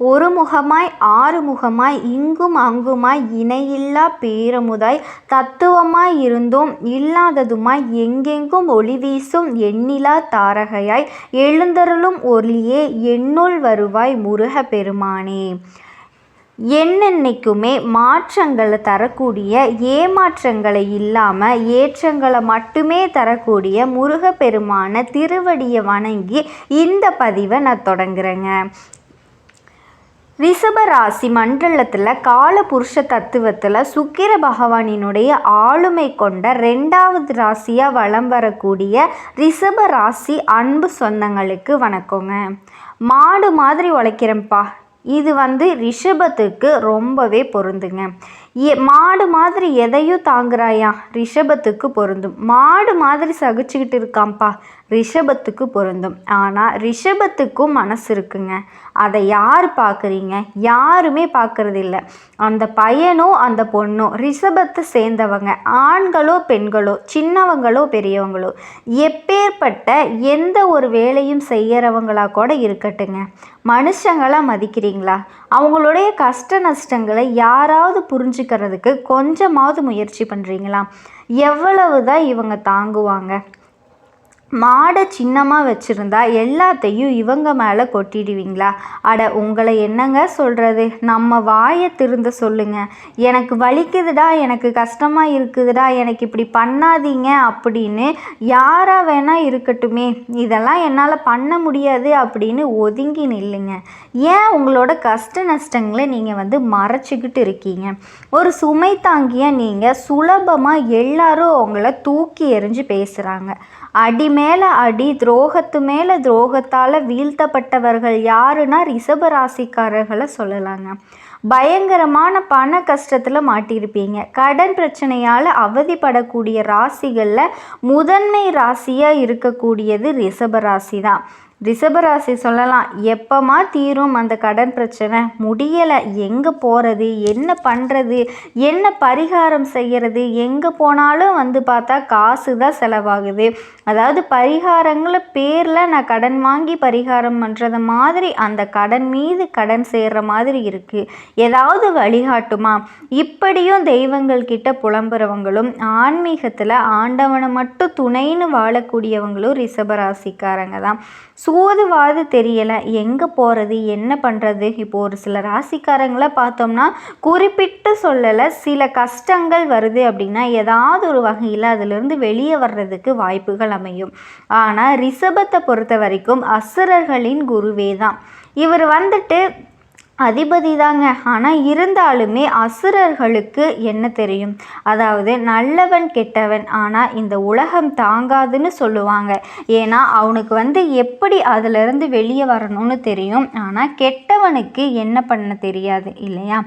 ஒரு முகமாய் ஆறு முகமாய் இங்கும் அங்குமாய் இணையில்லா பேரமுதாய் தத்துவமாய் இருந்தும் இல்லாததுமாய் எங்கெங்கும் ஒளிவீசும் எண்ணிலா தாரகையாய் எழுந்தருளும் ஒளியே என்னுள் வருவாய் முருகப் பெருமானே என்னென்னைக்குமே மாற்றங்களை தரக்கூடிய ஏமாற்றங்களை இல்லாமல் ஏற்றங்களை மட்டுமே தரக்கூடிய முருகப்பெருமான திருவடியை வணங்கி இந்த பதிவை நான் தொடங்குறேங்க. ரிஷபராசி மண்டலத்தில் காலபுருஷ தத்துவத்தில் சுக்கிர பகவானினுடைய ஆளுமை கொண்ட ரெண்டாவது ராசியாக வலம் வரக்கூடிய ரிஷப ராசி அன்பு சொந்தங்களுக்கு வணக்கங்க. மாடு மாதிரி உழைக்கிறேன்ப்பா. இது வந்து ரிஷபத்துக்கு ரொம்பவே பொருந்துங்க. மாடு மாதிரி எதையும் தாங்குறாயா? ரிஷபத்துக்கு பொருந்தும். மாடு மாதிரி சகிச்சுக்கிட்டு இருக்காம்ப்பா ரிஷபத்துக்கு பொருந்தும். ஆனால் ரிஷபத்துக்கும் மனசு இருக்குங்க. அதை யார் பார்க்குறீங்க? யாருமே பார்க்குறதில்ல. அந்த பையனோ அந்த பொண்ணோ ரிஷபத்தை சேர்ந்தவங்க. ஆண்களோ பெண்களோ சின்னவங்களோ பெரியவங்களோ. எப்பேற்பட்ட எந்த ஒரு வேலையும் செய்கிறவங்களாக கூட இருக்கட்டுங்க. மனுஷங்களாக மதிக்கிறீங்களா? அவங்களுடைய கஷ்ட நஷ்டங்களை யாராவது புரிஞ்சுக்கிறதுக்கு கொஞ்சமாவது முயற்சி பண்ணுறீங்களா எவ்வளவு தான் இவங்க தாங்குவாங்க. மாடை சின்னமாக வச்சுருந்தா எல்லாத்தையும் இவங்க மேலே கொட்டிடுவீங்களா? அட உங்களை என்னங்க சொல்கிறது நம்ம வாயை திருந்த சொல்லுங்கள் எனக்கு வலிக்குதுடா எனக்கு கஷ்டமாக இருக்குதுடா எனக்கு இப்படி பண்ணாதீங்க அப்படின்னு யாராக வேணால் இருக்கட்டுமே. இதெல்லாம் என்னால் பண்ண முடியாது அப்படின்னு ஒதுங்கி நில்லுங்க. ஏன் உங்களோட கஷ்ட நஷ்டங்களை நீங்கள் வந்து மறைச்சிக்கிட்டு இருக்கீங்க? ஒரு சுமை தாங்கியாக நீங்கள் சுலபமாக எல்லாரும் உங்களை தூக்கி எறிஞ்சு பேசுகிறாங்க அடிமை மேலே அடி துரோகத்து மேலே துரோகத்தால் வீழ்த்தப்பட்டவர்கள் யாருன்னா ரிஷப ராசிக்காரர்களை சொல்லலாங்க. பயங்கரமான பண கஷ்டத்தில் மாட்டியிருப்பீங்க. கடன் பிரச்சனையால் அவதிப்படக்கூடிய ராசிகளில் முதன்மை ராசியாக இருக்கக்கூடியது ரிஷப ராசி தான் ரிஷபராசி சொல்லலாம். எப்போமா தீரும் அந்த கடன் பிரச்சனை? முடியலை. எங்கே போகிறது என்ன பண்ணுறது என்ன பரிகாரம் செய்கிறது எங்கே போனாலும் வந்து பார்த்தா காசு தான் செலவாகுது. அதாவது பரிகாரங்கள பேரில் நான் கடன் வாங்கி பரிகாரம் பண்ணுறது மாதிரி அந்த கடன் மீது கடன் சேர்கிற மாதிரி இருக்குது ஏதாவது வழிகாட்டுமா? இப்படியும் தெய்வங்கள் கிட்ட புலம்புறவங்களும் ஆன்மீகத்தில் ஆண்டவனை மட்டும் துணைன்னு வாழக்கூடியவங்களும் ரிஷபராசிக்காரங்க தான். சூதுவாது தெரியலை. எங்கே போகிறது என்ன பண்ணுறது இப்போ ஒரு சில ராசிக்காரங்களை பார்த்தோம்னா குறிப்பிட்டு சொல்லலை சில கஷ்டங்கள் வருது அப்படின்னா ஏதாவது ஒரு வகையில் அதிலிருந்து வெளியே வர்றதுக்கு வாய்ப்புகள் அமையும். ஆனால் ரிஷபத்தை பொறுத்த வரைக்கும் அசுரர்களின் குருவே தான். இவர் வந்துட்டு அதிபதி தாங்க. ஆனால் இருந்தாலுமே அசுரர்களுக்கு என்ன தெரியும்? அதாவது நல்லவன் கெட்டவன். ஆனால் இந்த உலகம் தாங்காதுன்னு சொல்லுவாங்க. ஏன்னா அவனுக்கு வந்து எப்படி அதிலிருந்து வெளியே வரணும்னு தெரியும். ஆனால் கெட்டவனுக்கு என்ன பண்ண தெரியாது இல்லையா?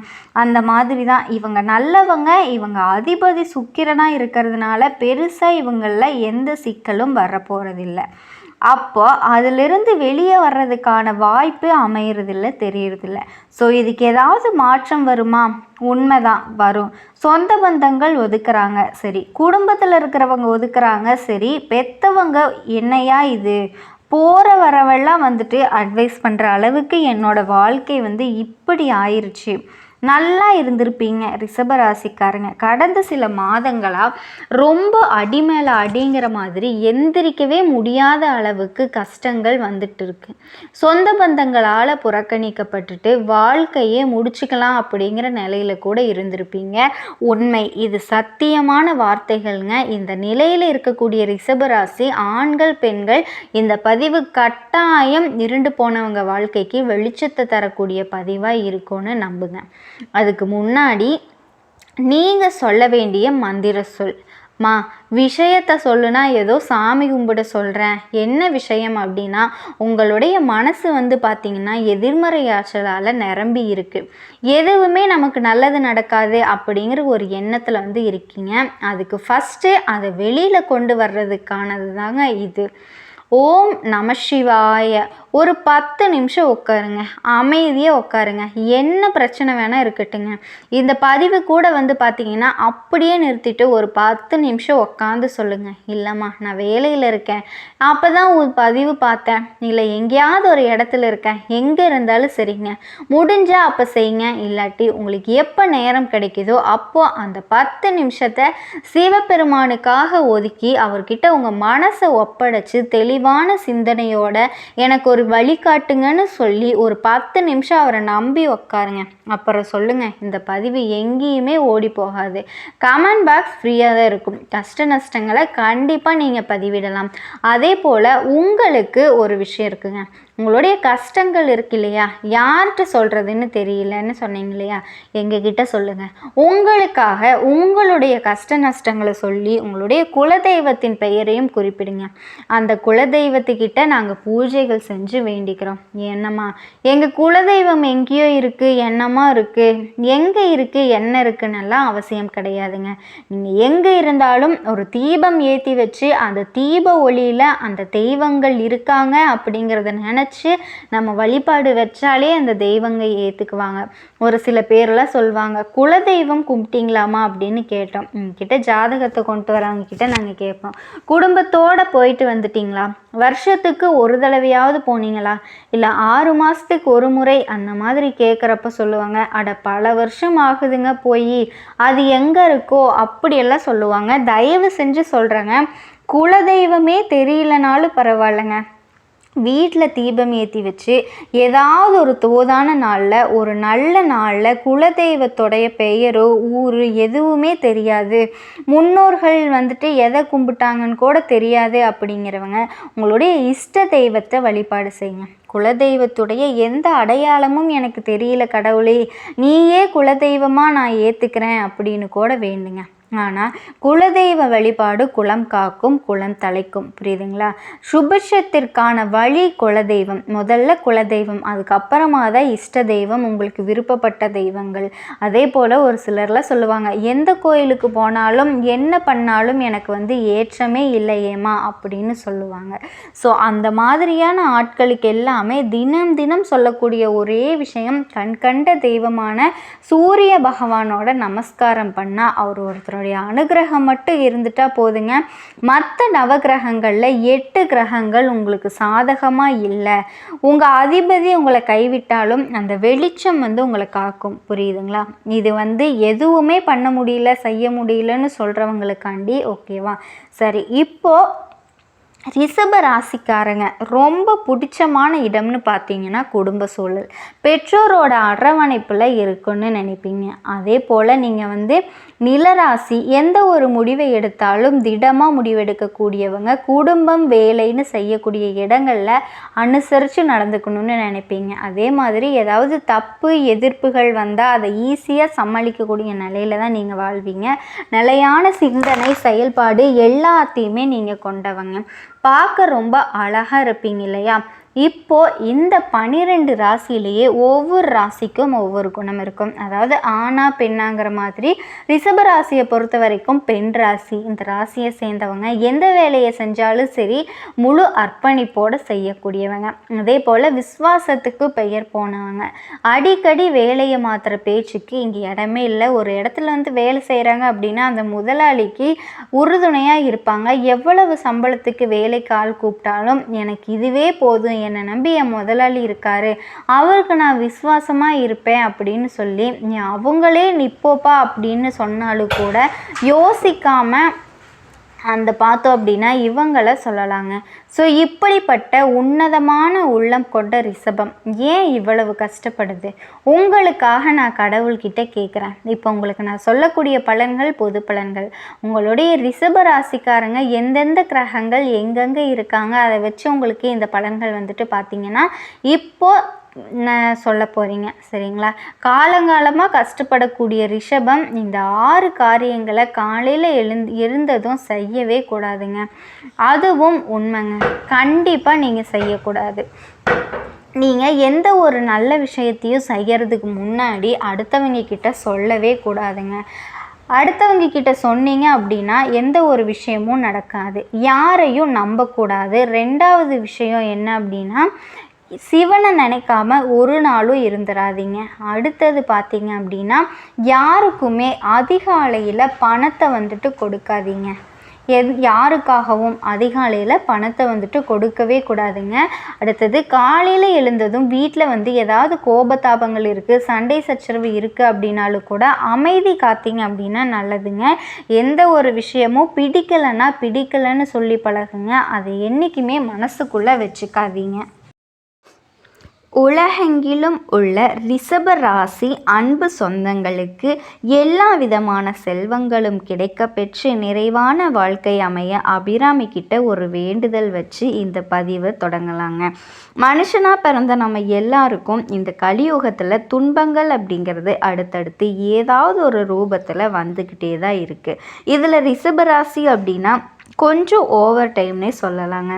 அந்த மாதிரி தான். இவங்க நல்லவங்க இவங்க அதிபதி சுக்கிரனாக இருக்கிறதுனால பெருசாக இவங்களில் எந்த சிக்கலும் வரப்போகிறதில்ல அப்போ அதிலிருந்து வெளியே வர்றதுக்கான வாய்ப்பு அமையறதில்ல தெரியறதில்ல. ஸோ இதுக்கு ஏதாவது மாற்றம் வருமா? உண்மைதான் வரும். சொந்த பந்தங்கள் ஒதுக்குறாங்க சரி. குடும்பத்தில் இருக்கிறவங்க ஒதுக்குறாங்க சரி. பெத்தவங்க என்னையா இது? போகிற வரவெல்லாம் வந்துட்டு அட்வைஸ் பண்ணுற அளவுக்கு என்னோடய வாழ்க்கை வந்து இப்படி ஆயிடுச்சு நல்லா இருந்திருப்பீங்க ரிஷபராசிக்காரங்க. கடந்த சில மாதங்களாக ரொம்ப அடி மேலே அடிங்கிற மாதிரி எந்திரிக்கவே முடியாத அளவுக்கு கஷ்டங்கள் வந்துட்டு இருக்கு சொந்த பந்தங்களால் புறக்கணிக்கப்பட்டுட்டு வாழ்க்கையே முடிச்சுக்கலாம் அப்படிங்கிற நிலையில கூட இருந்திருப்பீங்க. உண்மை. இது சத்தியமான வார்த்தைகள்ங்க. இந்த நிலையில் இருக்கக்கூடிய ரிஷபராசி ஆண்கள் பெண்கள் இந்த பதிவு கட்டாயம் இருண்டு போனவங்க வாழ்க்கைக்கு வெளிச்சத்தை தரக்கூடிய பதிவாக இருக்கும்னு நம்புங்க. அதுக்கு முன்னாடி நீங்கள் சொல்ல வேண்டிய மந்திர சொல். மா விஷயத்த சொல்லுனா ஏதோ சாமி கும்பிட சொல்கிறேன் என்ன விஷயம் அப்படின்னா உங்களுடைய மனசு வந்து பார்த்திங்கன்னா எதிர்மறை ஆற்றலால் நிரம்பி இருக்குது எதுவுமே நமக்கு நல்லது நடக்காது அப்படிங்கிற ஒரு எண்ணத்தில் வந்து இருக்கீங்க. அதுக்கு ஃபஸ்ட்டு அதை வெளியில் கொண்டு வர்றதுக்கானது தாங்க இது. ஓம் நம சிவாய ஒரு பத்து நிமிஷம் உட்காருங்க அமைதியாக உட்காருங்க. என்ன பிரச்சனை வேணால் இருக்கட்டுங்க. இந்த பதிவு கூட வந்து பார்த்தீங்கன்னா அப்படியே நிறுத்திட்டு ஒரு பத்து நிமிஷம் உட்காந்து சொல்லுங்கள் இல்லைம்மா நான் வேலையில் இருக்கேன். அப்போ தான் ஒரு பதிவு பார்த்தேன். இல்லை எங்கேயாவது ஒரு இடத்துல இருக்கேன். எங்கே இருந்தாலும் சரிங்க. முடிஞ்சால் அப்போ செய்யுங்க. இல்லாட்டி உங்களுக்கு எப்போ நேரம் கிடைக்குதோ அப்போது அந்த பத்து நிமிஷத்தை சிவபெருமானுக்காக ஒதுக்கி அவர்கிட்ட உங்கள் மனசை ஒப்படைச்சு தெளிவான சிந்தனையோட எனக்கு ஒரு வழிகாட்டுங்கன்னு சொல்லி ஒரு பத்து நிமிஷம் அவரை நம்பி உக்காருங்க. அப்புறம் சொல்லுங்கள் இந்த பதிவு எங்கேயுமே ஓடி போகாது. கமெண்ட் பாக்ஸ் ஃப்ரீயாக தான் இருக்கும். கஷ்ட நஷ்டங்களை கண்டிப்பாக நீங்கள் பதிவிடலாம். அதே போல் உங்களுக்கு ஒரு விஷயம் இருக்குங்க. உங்களுடைய கஷ்டங்கள் இருக்கு இல்லையா? யார்கிட்ட சொல்கிறதுன்னு தெரியலன்னு சொன்னீங்க இல்லையா? எங்ககிட்ட சொல்லுங்கள் உங்களுக்காக உங்களுடைய கஷ்ட நஷ்டங்களை சொல்லி உங்களுடைய குலதெய்வத்தின் பெயரையும் குறிப்பிடுங்க. அந்த குலதெய்வத்துக்கிட்ட நாங்கள் பூஜைகள் செஞ்சு வேண்டிக்கிறோம். என்னம்மா? எங்கள் குலதெய்வம் எங்கேயோ இருக்குது என்னமா இருக்குது எங்கே இருக்குது என்ன இருக்குன்னெல்லாம் அவசியம் கிடையாதுங்க. நீங்கள் எங்கே இருந்தாலும் ஒரு தீபம் ஏற்றி வச்சு அந்த தீப ஒளியில் அந்த தெய்வங்கள் இருக்காங்க அப்படிங்கிறத நினச்சி வச்சு நம்ம வழிபாடு வச்சாலே அந்த தெய்வங்க ஏற்றுக்குவாங்க ஒரு சில பேர்லாம் சொல்லுவாங்க குலதெய்வம் கும்பிட்டீங்களாமா அப்படின்னு கேட்டோம். கிட்ட ஜாதகத்தை கொண்டு வரவங்க கிட்ட நாங்கள் கேட்போம். குடும்பத்தோடு போயிட்டு வந்துட்டிங்களா? வருஷத்துக்கு ஒரு தடவையாவது போனீங்களா? இல்லை ஆறு மாதத்துக்கு ஒரு முறை அந்த மாதிரி கேட்குறப்ப சொல்லுவாங்க அட பல வருஷம் ஆகுதுங்க போய் அது எங்கே இருக்கோ? அப்படியெல்லாம் சொல்லுவாங்க. தயவு செஞ்சு சொல்கிறேங்க குலதெய்வமே தெரியலனாலும் பரவாயில்லைங்க. வீட்டில் தீபம் ஏற்றி வச்சு ஏதாவது ஒரு தோதான நாளில் ஒரு நல்ல நாளில் குலதெய்வத்தோடைய பெயரோ ஊர் எதுவுமே தெரியாது. முன்னோர்கள் வந்துட்டு எதை கும்பிட்டாங்கன்னு கூட தெரியாது அப்படிங்கிறவங்க உங்களுடைய இஷ்ட தெய்வத்தை வழிபாடு செய்யுங்க. குலதெய்வத்துடைய எந்த அடையாளமும் எனக்கு தெரியல கடவுளே. நீயே குலதெய்வமாக நான் ஏற்றுக்கிறேன் அப்படின்னு கூட வேண்டுங்க. ஆனால் குலதெய்வ வழிபாடு குலம் காக்கும் குலம் தலைக்கும். புரியுதுங்களா? சுபிஷத்திற்கான வழி குலதெய்வம். முதல்ல குலதெய்வம் அதுக்கப்புறமா தான் இஷ்ட தெய்வம் உங்களுக்கு விருப்பப்பட்ட தெய்வங்கள். அதே போல் ஒரு சிலர்லாம் சொல்லுவாங்க எந்த கோயிலுக்கு போனாலும் என்ன பண்ணாலும் எனக்கு வந்து ஏற்றமே இல்லையேமா அப்படின்னு சொல்லுவாங்க. ஸோ அந்த மாதிரியான ஆட்களுக்கு எல்லாமே தினம் தினம் சொல்லக்கூடிய ஒரே விஷயம் கண்கண்ட தெய்வமான சூரிய பகவானோட நமஸ்காரம் பண்ணால் அவர் ஒருத்தர் அவருடைய அனுகிரகம் மட்டும் இருந்துட்டால் போதுங்க. மற்ற நவகிரகங்களில் எட்டு கிரகங்கள் உங்களுக்கு சாதகமாக இல்லை. உங்கள் அதிபதி உங்களை கைவிட்டாலும் அந்த வெளிச்சம் வந்து உங்களை காக்கும். புரியுதுங்களா? இது வந்து எதுவுமே பண்ண முடியல செய்ய முடியலன்னு சொல்கிறவங்களுக்காண்டி ஓகேவா? சரி இப்போது ரிஷப ராசிக்காரங்க ரொம்ப பிடிச்சமான இடம்னு பார்த்தீங்கன்னா குடும்ப சூழல். பெற்றோரோட அரவணைப்பில் இருக்குன்னு நினைப்பீங்க. அதே போல் நீங்கள் வந்து நிலராசி எந்த ஒரு முடிவை எடுத்தாலும் திடமாக முடிவெடுக்கக்கூடியவங்க குடும்பம் வேலைன்னு செய்யக்கூடிய இடங்களில் அனுசரித்து நடந்துக்கணும்னு நினைப்பீங்க. அதே மாதிரி ஏதாவது தப்பு எதிர்ப்புகள் வந்தால் அதை ஈஸியாக சமாளிக்கக்கூடிய நிலையில தான் நீங்கள் வாழ்வீங்க. நிலையான சிந்தனை செயல்பாடு எல்லாத்தையுமே நீங்கள் கொண்டவங்க. பார்க்க ரொம்ப அழகாக இருப்பீங்க இல்லையா? இப்போது இந்த பனிரெண்டு ராசியிலேயே ஒவ்வொரு ராசிக்கும் ஒவ்வொரு குணம் இருக்கும். அதாவது ஆணா பெண்ணாங்கிற மாதிரி ரிஷப ராசியை பொறுத்த வரைக்கும் பெண் ராசி. இந்த ராசியை சேர்ந்தவங்க எந்த வேலையை செஞ்சாலும் சரி முழு அர்ப்பணிப்போடு செய்யக்கூடியவங்க. அதே போல் விஸ்வாசத்துக்கு பெயர் போனவங்க. அடிக்கடி வேலையை மாற்றுற பேச்சுக்கு இங்கே இடமே இல்லை. ஒரு இடத்துல வந்து வேலை செய்கிறாங்க அப்படின்னா அந்த முதலாளிக்கு உறுதுணையாக இருப்பாங்க. எவ்வளவு சம்பளத்துக்கு வேலைக்கு ஆள் கூப்பிட்டாலும் எனக்கு இதுவே போதும் என்னை நம்பி என் முதலாளி இருக்காரு. அவருக்கு நான் விசுவாசமாக இருப்பேன் அப்படின்னு சொல்லி நீ அவங்களே நிப்போப்பா அப்படின்னு சொன்னாலும் கூட யோசிக்காமல் அந்த பார்த்தோம் அப்படின்னா இவங்களை சொல்லலாங்க. ஸோ இப்படிப்பட்ட உன்னதமான உள்ளம் கொண்ட ரிஷபம் ஏன் இவ்வளவு கஷ்டப்படுது? உங்களுக்காக நான் கடவுள்கிட்ட கேட்குறேன் இப்போ உங்களுக்கு நான் சொல்லக்கூடிய பலன்கள் பொது பலன்கள். உங்களுடைய ரிஷப ராசிக்காரங்க எந்தெந்த கிரகங்கள் எங்கெங்கே இருக்காங்க அதை வச்சு உங்களுக்கு இந்த பலன்கள் வந்துட்டு பார்த்தீங்கன்னா இப்போது சொல்ல போகிறீங்க சரிங்களா? காலங்காலமாக கஷ்டப்படக்கூடிய ரிஷபம் இந்த ஆறு காரியங்களை காலையில் எழுந்து இருந்ததும் செய்யவே கூடாதுங்க. அதுவும் உண்மைங்க. கண்டிப்பாக நீங்கள் செய்யக்கூடாது. நீங்கள் எந்த ஒரு நல்ல விஷயத்தையும் செய்கிறதுக்கு முன்னாடி அடுத்தவங்க கிட்ட சொல்லவே கூடாதுங்க. அடுத்தவங்க கிட்ட சொன்னீங்க அப்படின்னா எந்த ஒரு விஷயமும் நடக்காது. யாரையும் நம்பக்கூடாது. ரெண்டாவது விஷயம் என்ன அப்படின்னா சிவனை நினைக்காம ஒரு நாளும் இருந்துடாதீங்க அடுத்தது பார்த்தீங்க அப்படின்னா யாருக்குமே அதிகாலையில் பணத்தை வந்துட்டு கொடுக்காதீங்க. எது யாருக்காகவும் அதிகாலையில் பணத்தை வந்துட்டு கொடுக்கவே கூடாதுங்க. அடுத்தது காலையில் எழுந்ததும் வீட்டில் வந்து ஏதாவது கோபதாபங்கள் இருக்குது சண்டை சச்சரவு இருக்குது அப்படின்னாலும் கூட அமைதி காத்தீங்க அப்படின்னா நல்லதுங்க. எந்த ஒரு விஷயமும் பிடிக்கலைன்னா பிடிக்கலைன்னு சொல்லி பழகுங்க. அதை என்றைக்குமே மனசுக்குள்ளே வச்சுக்காதீங்க. உலகெங்கிலும் உள்ள ரிஷப ராசி அன்பு சொந்தங்களுக்கு எல்லா விதமான செல்வங்களும் கிடைக்க பெற்று நிறைவான வாழ்க்கை அமைய அபிராமி கிட்ட ஒரு வேண்டுதல் வச்சு இந்த பதிவை தொடங்கலாங்க. மனுஷனாக பிறந்த நம்ம எல்லாருக்கும் இந்த கலியுகத்தில் துன்பங்கள் அப்படிங்கிறது அடுத்தடுத்து ஏதாவது ஒரு ரூபத்தில் வந்துக்கிட்டே தான் இருக்குது இதில் ரிஷபராசி அப்படின்னா கொஞ்சம் ஓவர் டைம்னே சொல்லலாங்க.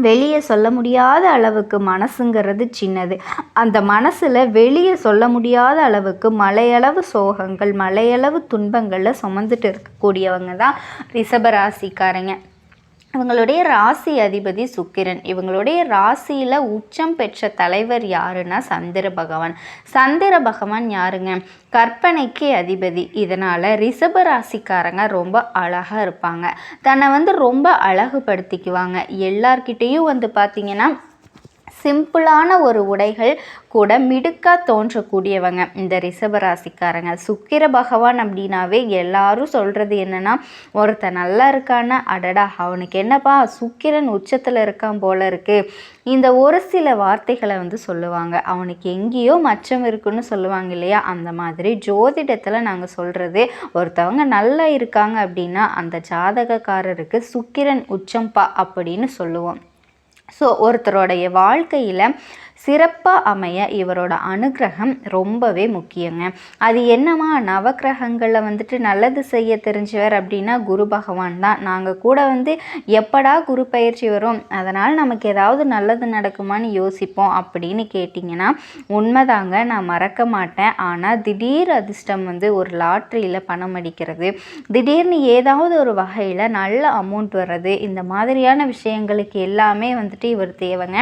வெளியே சொல்ல முடியாத அளவுக்கு மனசுங்கிறது சின்னது. அந்த மனசில் வெளியே சொல்ல முடியாத அளவுக்கு மலையளவு சோகங்கள் மலையளவு துன்பங்களில் சுமந்துட்டு இருக்கக்கூடியவங்க தான் ரிஷபராசிக்காரங்க இவங்களுடைய ராசி அதிபதி சுக்கிரன். இவங்களுடைய ராசியில் உச்சம் பெற்ற தலைவர் யாருன்னா சந்திர பகவான். சந்திர பகவான் யாருங்க? கற்பனைக்கு அதிபதி. இதனால் ரிஷப ராசிக்காரங்க ரொம்ப அழகாக இருப்பாங்க. தன்னை வந்து ரொம்ப அழகுபடுத்திக்குவாங்க. எல்லார்கிட்டேயும் வந்து பார்த்திங்கன்னா சிம்பிளான ஒரு உடைகள் கூட மிடுக்காக தோன்றக்கூடியவங்க. இந்த ரிஷபராசிக்காரங்க சுக்கிர பகவான் அப்படின்னாவே எல்லாரும் சொல்கிறது என்னென்னா ஒருத்தன் நல்லா இருக்கான்னா அடடா அவனுக்கு என்னப்பா சுக்கிரன் உச்சத்தில் இருக்கான் போல இருக்குது இந்த ஒரு சில வார்த்தைகளை வந்து சொல்லுவாங்க. அவனுக்கு எங்கேயோ மச்சம் இருக்குன்னு சொல்லுவாங்க இல்லையா? அந்த மாதிரி ஜோதிடத்தில் நாங்கள் சொல்கிறது ஒருத்தவங்க நல்லா இருக்காங்க அப்படின்னா அந்த ஜாதகக்காரருக்கு சுக்கிரன் உச்சம்பா அப்படின்னு சொல்லுவோம். ஸோ ஒருத்தருடைய வாழ்க்கையில் சிறப்பாக அமைய இவரோட அனுகிரகம் ரொம்பவே முக்கியங்க. அது என்னமா நவக்கிரகங்களில் வந்துட்டு நல்லது செய்ய தெரிஞ்சவர் அப்படின்னா குரு பகவான் தான். நாங்கள் கூட வந்து எப்படா குரு பயிற்சி வரும் அதனால் நமக்கு ஏதாவது நல்லது நடக்குமான்னு யோசிப்போம் அப்படின்னு கேட்டிங்கன்னா உண்மைதாங்க நான் மறக்க மாட்டேன். ஆனால் திடீர் அதிர்ஷ்டம் வந்து ஒரு லாட்ரியில் பணம் அடிக்கிறது திடீர்னு ஏதாவது ஒரு வகையில் நல்ல அமௌண்ட் வர்றது இந்த மாதிரியான விஷயங்களுக்கு எல்லாமே வந்துட்டு இவர் தேவைங்க.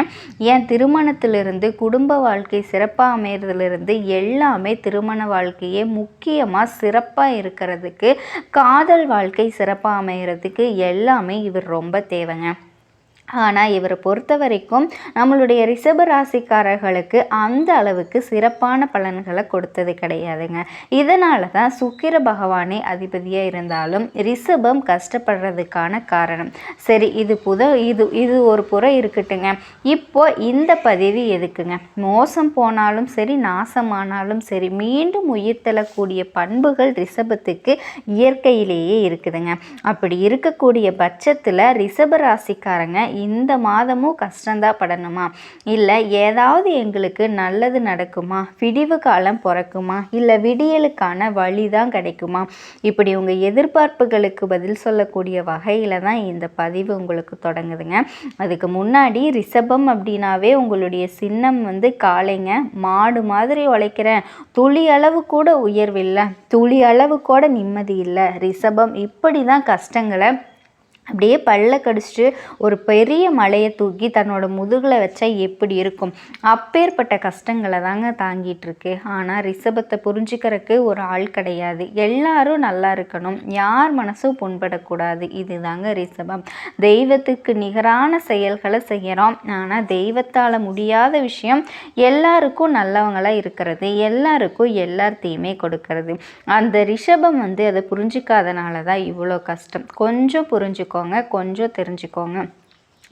ஏன் திருமணத்தில் இருந்து குடும்ப வாழ்க்கை சிறப்பாக அமையிறதுலேருந்து எல்லாமே திருமண வாழ்க்கையே முக்கியமாக சிறப்பாக இருக்கிறதுக்கு காதல் வாழ்க்கை சிறப்பாக அமைகிறதுக்கு எல்லாமே இவர் ரொம்ப தேவைங்க. ஆனால் இவரை பொறுத்த வரைக்கும் நம்மளுடைய ரிஷப ராசிக்காரர்களுக்கு அந்த அளவுக்கு சிறப்பான பலன்களை கொடுத்தது கிடையாதுங்க. இதனால தான் சுக்கிர பகவானே அதிபதியாக இருந்தாலும் ரிஷபம் கஷ்டப்படுறதுக்கான காரணம். சரி இது புத இது இது ஒரு புறம் இருக்கட்டுங்க. இப்போ இந்த பதிவு எதுக்குங்க? மோசம் போனாலும் சரி நாசமானாலும் சரி மீண்டும் உயிர் தள்ளக்கூடிய பண்புகள் ரிஷபத்துக்கு இயற்கையிலேயே இருக்குதுங்க. அப்படி இருக்கக்கூடிய பட்சத்தில் ரிஷப ராசிக்காரங்க இந்த மாதமும் கஷ்டந்தான் படணுமா? இல்லை ஏதாவது எங்களுக்கு நல்லது நடக்குமா? விடிவு காலம் பிறக்குமா? இல்லை விடியலுக்கான வழி தான் கிடைக்குமா? இப்படி உங்கள் எதிர்பார்ப்புகளுக்கு பதில் சொல்லக்கூடிய வகையில் தான் இந்த பதிவு உங்களுக்கு தொடங்குதுங்க. அதுக்கு முன்னாடி ரிஷபம் அப்படின்னாவே உங்களுடைய சின்னம் வந்து காளைங்க. மாடு மாதிரி உழைக்கிறேன் துளி அளவு கூட உயர்வில்லை. துளி அளவு கூட நிம்மதி இல்லை. ரிஷபம் இப்படி தான் கஷ்டங்களை அப்படியே பல்ல கடிச்சிட்டு ஒரு பெரிய மலையை தூக்கி தன்னோட முதுகில் வச்சா எப்படி இருக்கும்? அப்பேற்பட்ட கஷ்டங்களை தாங்க தாங்கிட்டு இருக்கு. ஆனால் ரிஷபத்தை புரிஞ்சுக்கிறதுக்கு ஒரு ஆள் கிடையாது. எல்லாரும் நல்லா இருக்கணும். யார் மனசும் புண்படக்கூடாது. இது தாங்க ரிஷபம். தெய்வத்துக்கு நிகரான செயல்களை செய்கிறோம் ஆனால் தெய்வத்தால் முடியாத விஷயம் எல்லாருக்கும் நல்லவங்களாக இருக்கிறது. எல்லாருக்கும் எல்லாத்தையுமே கொடுக்கறது. அந்த ரிஷபம் வந்து அதை புரிஞ்சிக்காதனால தான் இவ்வளோ கஷ்டம். கொஞ்சம் புரிஞ்சுக்கோ. தெரிஞ்சுக்கோங்க கொஞ்சம் தெரிஞ்சுக்கோங்க.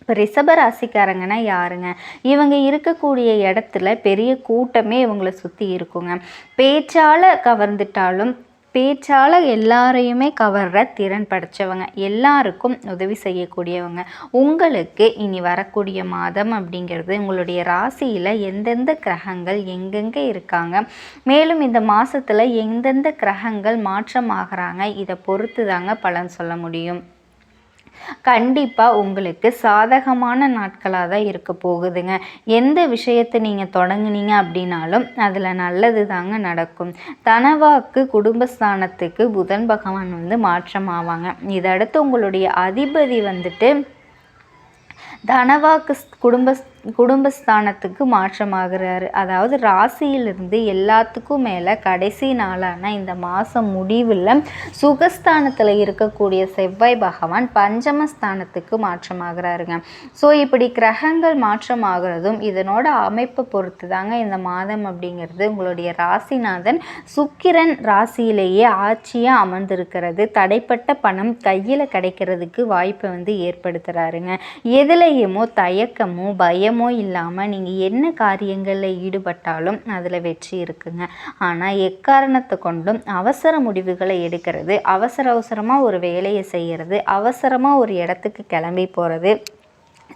இப்போ ரிஷப ராசிக்காரங்கன்னா யாருங்க? இவங்க இருக்கக்கூடிய இடத்துல பெரிய கூட்டமே இவங்களை சுற்றி இருக்குங்க. பேச்சால் கவர்ந்துட்டாலும் பேச்சால் எல்லாரையுமே கவர்ற திறன் படைத்தவங்க எல்லாருக்கும் உதவி செய்யக்கூடியவங்க. உங்களுக்கு இனி வரக்கூடிய மாதம் அப்படிங்கிறது உங்களுடைய ராசியில் எந்தெந்த கிரகங்கள் எங்கெங்கே இருக்காங்க? மேலும் இந்த மாதத்தில் எந்தெந்த கிரகங்கள் மாற்றமாகறாங்க இதை பொறுத்து தாங்க பலன் சொல்ல முடியும். கண்டிப்பாக உங்களுக்கு சாதகமான நாட்களாக தான் இருக்க போகுதுங்க. எந்த விஷயத்தை நீங்கள் தொடங்குனீங்க அப்படின்னாலும் அதில் நல்லது தாங்க நடக்கும். தனவாக்கு குடும்பஸ்தானத்துக்கு புதன் பகவான் வந்து மாற்றம் ஆவாங்க இதடுத்து உங்களுடைய அதிபதி வந்துட்டு தனவாக்கு குடும்ப குடும்பஸ்தானத்துக்கு மாற்றமாகிறாரு. அதாவது ராசியிலிருந்து எல்லாத்துக்கும் மேலே கடைசி நாளான இந்த மாதம் முடிவில் சுகஸ்தானத்தில் இருக்கக்கூடிய செவ்வாய் பகவான் பஞ்சமஸ்தானத்துக்கு மாற்றமாகிறாருங்க. ஸோ இப்படி கிரகங்கள் மாற்றமாகிறதும் இதனோட அமைப்பை பொறுத்து தாங்க இந்த மாதம் அப்படிங்கிறது உங்களுடைய ராசிநாதன் சுக்கிரன் ராசியிலேயே ஆட்சியாக அமர்ந்திருக்கிறது. தடைப்பட்ட பணம் கையில் கிடைக்கிறதுக்கு வாய்ப்பை வந்து ஏற்படுத்துகிறாருங்க எதுலேயுமோ தயக்கமோ பயம் இல்லாமல் நீங்கள் என்ன காரியங்களில் ஈடுபட்டாலும் அதில் வெற்றி இருக்குங்க. ஆனால் எக்காரணத்தை கொண்டும் அவசர முடிவுகளை எடுக்கிறது அவசர அவசரமாக ஒரு வேலையை செய்கிறது அவசரமாக ஒரு இடத்துக்கு கிளம்பி போகிறது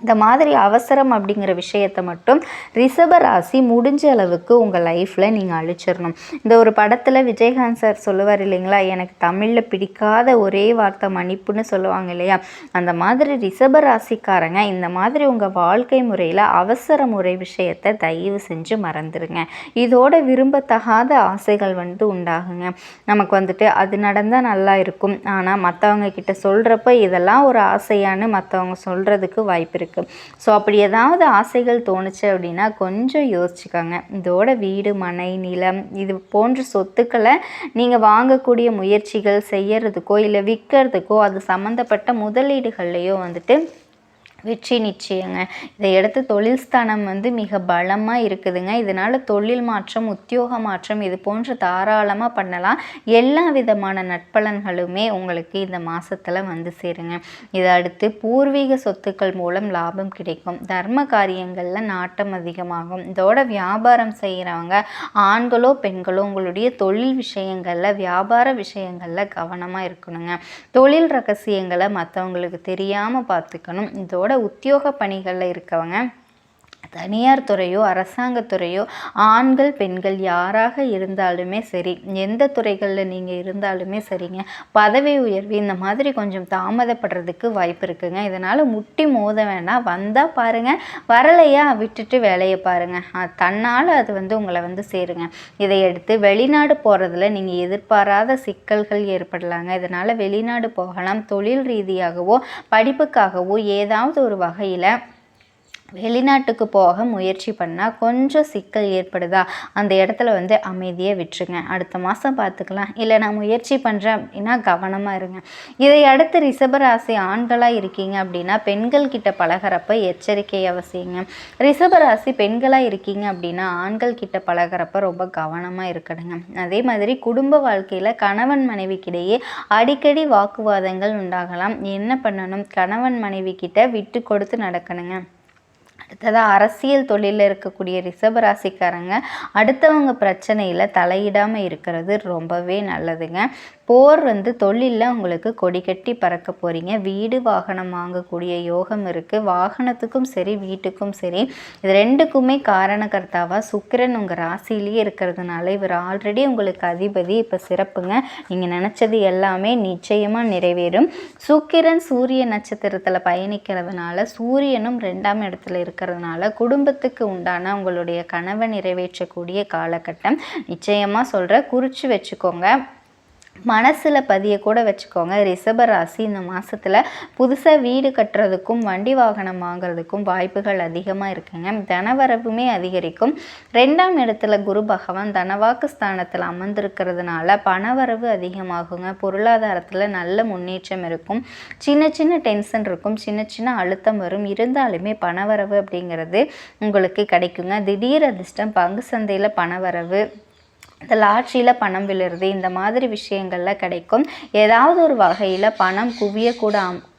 இந்த மாதிரி அவசரம் அப்படிங்கிற விஷயத்தை மட்டும் ரிஷப ராசி முடிஞ்ச அளவுக்கு உங்கள் லைஃப்பில் நீங்கள் அழிச்சிடணும். இந்த ஒரு படத்தில் விஜயகாந்த் சார் சொல்லுவார் இல்லைங்களா? எனக்கு தமிழில் பிடிக்காத ஒரே வார்த்தை மன்னிப்புன்னு சொல்லுவாங்க இல்லையா? அந்த மாதிரி ரிஷப ராசிக்காரங்க இந்த மாதிரி உங்கள் வாழ்க்கை முறையில் அவசர முறை விஷயத்தை தயவு செஞ்சு மறந்துடுங்க இதோட விரும்பத்தகாத ஆசைகள் வந்து உண்டாகுங்க. நமக்கு வந்துட்டு அது நடந்தால் நல்லா இருக்கும். ஆனால் மற்றவங்க கிட்ட சொல்கிறப்ப இதெல்லாம் ஒரு ஆசையான்னு மற்றவங்க சொல்கிறதுக்கு வாய்ப்பு இருக்குது ஸோ அப்படி ஏதாவது ஆசைகள் தோணுச்சு அப்படின்னா கொஞ்சம் யோசிச்சுக்கோங்க. இதோட வீடு மனை நிலம் இது போன்ற சொத்துக்களை நீங்கள் வாங்கக்கூடிய முயற்சிகள் செய்யறதுக்கோ இல்லை விற்கிறதுக்கோ அது சம்மந்தப்பட்ட முதலீடுகள்லையோ வந்துட்டு வெற்றி நிச்சயங்க. இதை எடுத்து தொழில் ஸ்தானம் வந்து மிக பலமாக இருக்குதுங்க. இதனால் தொழில் மாற்றம் உத்தியோக மாற்றம் இது போன்று தாராளமாக பண்ணலாம். எல்லா விதமான நட்பலன்களுமே உங்களுக்கு இந்த மாதத்தில் வந்து சேருங்க. இதை அடுத்து பூர்வீக சொத்துக்கள் மூலம் லாபம் கிடைக்கும். தர்ம காரியங்களில் நாட்டம் அதிகமாகும். இதோட வியாபாரம் செய்கிறவங்க ஆண்களோ பெண்களோ உங்களுடைய தொழில் விஷயங்களில் வியாபார விஷயங்களில் கவனமாக இருக்கணுங்க. தொழில் ரகசியங்களை மற்றவங்களுக்கு தெரியாமல் பார்த்துக்கணும் இதோட உத்தியோக பணிகளில் இருக்கவங்க தனியார் துறையோ அரசாங்கத்துறையோ ஆண்கள் பெண்கள் யாராக இருந்தாலுமே சரி எந்த துறைகளில் நீங்கள் இருந்தாலுமே சரிங்க பதவி உயர்வு இந்த மாதிரி கொஞ்சம் தாமதப்படுறதுக்கு வாய்ப்பு இருக்குங்க. இதனால் முட்டி மோத வேணாம் வந்தால் பாருங்கள் வரலையா விட்டுட்டு வேலையை பாருங்கள் தன்னால் அது வந்து உங்களை வந்து சேருங்க. இதை எடுத்து வெளிநாடு போகிறதுல நீங்கள் எதிர்பாராத சிக்கல்கள் ஏற்படலாங்க. இதனால் வெளிநாடு போகலாம் தொழில் ரீதியாகவோ படிப்புக்காகவோ ஏதாவது ஒரு வகையில் வெளிநாட்டுக்கு போக முயற்சி பண்ணால் கொஞ்சம் சிக்கல் ஏற்படுதா? அந்த இடத்துல வந்து அமைதியை விட்டுருங்க. அடுத்த மாதம் பார்த்துக்கலாம். இல்லை நான் முயற்சி பண்ணுறேன் அப்படின்னா கவனமாக இருங்க. இதை அடுத்து ரிஷபராசி ஆண்களாக இருக்கீங்க அப்படின்னா பெண்கள் கிட்ட பழகிறப்ப எச்சரிக்கை அவசியங்க. ரிஷபராசி பெண்களாக இருக்கீங்க அப்படின்னா ஆண்கள் கிட்ட பழகிறப்ப ரொம்ப கவனமாக இருக்கணுங்க. அதே மாதிரி குடும்ப வாழ்க்கையில் கணவன் மனைவிக்கிடையே அடிக்கடி வாக்குவாதங்கள் உண்டாகலாம். என்ன பண்ணணும்? கணவன் மனைவி கிட்ட விட்டு கொடுத்து நடக்கணுங்க. அடுத்ததாக அரசியல் தொழிலில் இருக்கக்கூடிய ரிஷபராசிக்காரங்க அடுத்தவங்க பிரச்சனையில் தலையிடாமல் இருக்கிறது ரொம்பவே நல்லதுங்க. போர் வந்து தொழிலில் உங்களுக்கு கொடி கட்டி பறக்க போகிறீங்க வீடு வாகனம் வாங்கக்கூடிய யோகம் இருக்குது வாகனத்துக்கும் சரி வீட்டுக்கும் சரி இது ரெண்டுக்குமே காரணகர்த்தாவாக சுக்கிரன் உங்கள் ராசிலேயே இருக்கிறதுனால இவர் ஆல்ரெடி உங்களுக்கு அதிபதி. இப்போ சிறப்புங்க. நீங்கள் நினச்சது எல்லாமே நிச்சயமாக நிறைவேறும். சுக்கிரன் சூரிய நட்சத்திரத்தில் பயணிக்கிறதுனால சூரியனும் ரெண்டாம் இடத்துல இருக்கிறதுனால குடும்பத்துக்கு உண்டான உங்களுடைய கனவை நிறைவேற்றக்கூடிய காலகட்டம். நிச்சயமாக சொல்கிற குறித்து வச்சுக்கோங்க. மனசில் பதிய கூட வச்சுக்கோங்க. ரிஷபராசி இந்த மாதத்தில் புதுசாக வீடு கட்டுறதுக்கும் வண்டி வாகனம் வாங்குறதுக்கும் வாய்ப்புகள் அதிகமாக இருக்குங்க. தனவரவுமே அதிகரிக்கும். ரெண்டாம் இடத்துல குரு பகவான் தனவாக்கு ஸ்தானத்தில் அமர்ந்திருக்கிறதுனால பணவரவு அதிகமாகுங்க. பொருளாதாரத்தில் நல்ல முன்னேற்றம் இருக்கும். சின்ன சின்ன டென்ஷன் இருக்கும். சின்ன சின்ன அழுத்தம் வரும். இருந்தாலுமே பணவரவு அப்படிங்கிறது உங்களுக்கு கிடைக்குங்க. திடீர் அதிர்ஷ்டம் பங்கு சந்தையில் பணவரவு இந்த லாட்ரியில் பணம் விழுறது இந்த மாதிரி விஷயங்கள்லாம் கிடைக்கும். ஏதாவது ஒரு வகையில் பணம் குவியக்கூட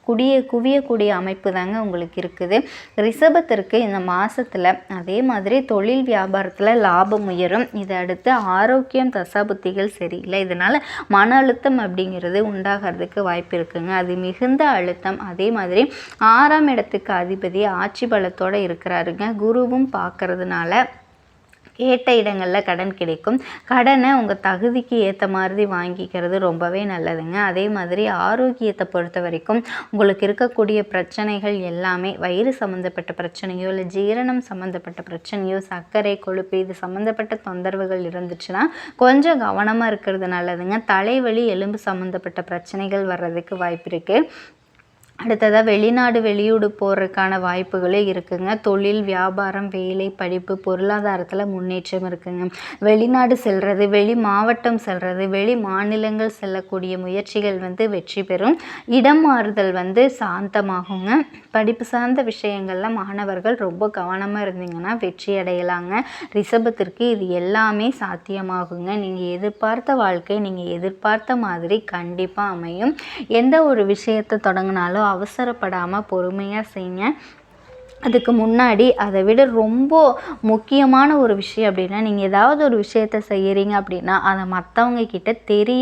குடிய குவியக்கூடிய அமைப்பு தாங்க உங்களுக்கு இருக்குது. ரிஷபத்திற்கு இந்த மாதத்தில் அதே மாதிரி தொழில் வியாபாரத்தில் லாபம் உயரும். இதை அடுத்து ஆரோக்கியம் தசாபுத்திகள் சரியில்லை. இதனால் மன அழுத்தம் அப்படிங்கிறது உண்டாகிறதுக்கு வாய்ப்பு இருக்குங்க. அது மிகுந்த அழுத்தம். அதே மாதிரி ஆறாம் இடத்துக்கு அதிபதி ஆட்சி பலத்தோடு இருக்கிறாருங்க. குருவும் பார்க்கறதுனால கேட்ட இடங்களில் கடன் கிடைக்கும். கடனை உங்கள் தகுதிக்கு ஏற்ற மாதிரி வாங்கிக்கிறது ரொம்பவே நல்லதுங்க. அதே மாதிரி ஆரோக்கியத்தை பொறுத்த வரைக்கும் உங்களுக்கு இருக்கக்கூடிய பிரச்சனைகள் எல்லாமே வயிறு சம்மந்தப்பட்ட பிரச்சனையோ இல்லை ஜீரணம் சம்மந்தப்பட்ட பிரச்சனையோ சர்க்கரை கொழுப்பு இது சம்மந்தப்பட்ட தொந்தரவுகள் இருந்துச்சுன்னா கொஞ்சம் கவனமாக இருக்கிறது நல்லதுங்க. தலைவலி எலும்பு சம்மந்தப்பட்ட பிரச்சனைகள் வர்றதுக்கு வாய்ப்பு இருக்குது அடுத்ததாக வெளிநாடு வெளியூடு போகிறதுக்கான வாய்ப்புகளும் இருக்குங்க. தொழில் வியாபாரம் வேலை படிப்பு பொருளாதாரத்தில் முன்னேற்றம் இருக்குங்க. வெளிநாடு செல்வது வெளி மாவட்டம் செல்வது வெளி மாநிலங்கள் செல்லக்கூடிய முயற்சிகள் வந்து வெற்றி பெறும். இடம் மாறுதல் வந்து சாந்தமாகுங்க. படிப்பு சார்ந்த விஷயங்களில் மாணவர்கள் ரொம்ப கவனமாக இருந்தீங்கன்னா வெற்றி அடையலாங்க. ரிஷபத்திற்கு இது எல்லாமே சாத்தியமாகுங்க. நீங்கள் எதிர்பார்த்த வாழ்க்கை நீங்கள் எதிர்பார்த்த மாதிரி கண்டிப்பாக அமையும். எந்த ஒரு விஷயத்தை தொடங்கினாலும் அவசரப்படாமல் பொறுமையாக செய்யுங்க அதுக்கு முன்னாடி அதை விட ரொம்ப முக்கியமான ஒரு விஷயம் அப்படின்னா நீங்கள் ஏதாவது ஒரு விஷயத்த செய்கிறீங்க அப்படின்னா அதை மற்றவங்க கிட்ட தெரிய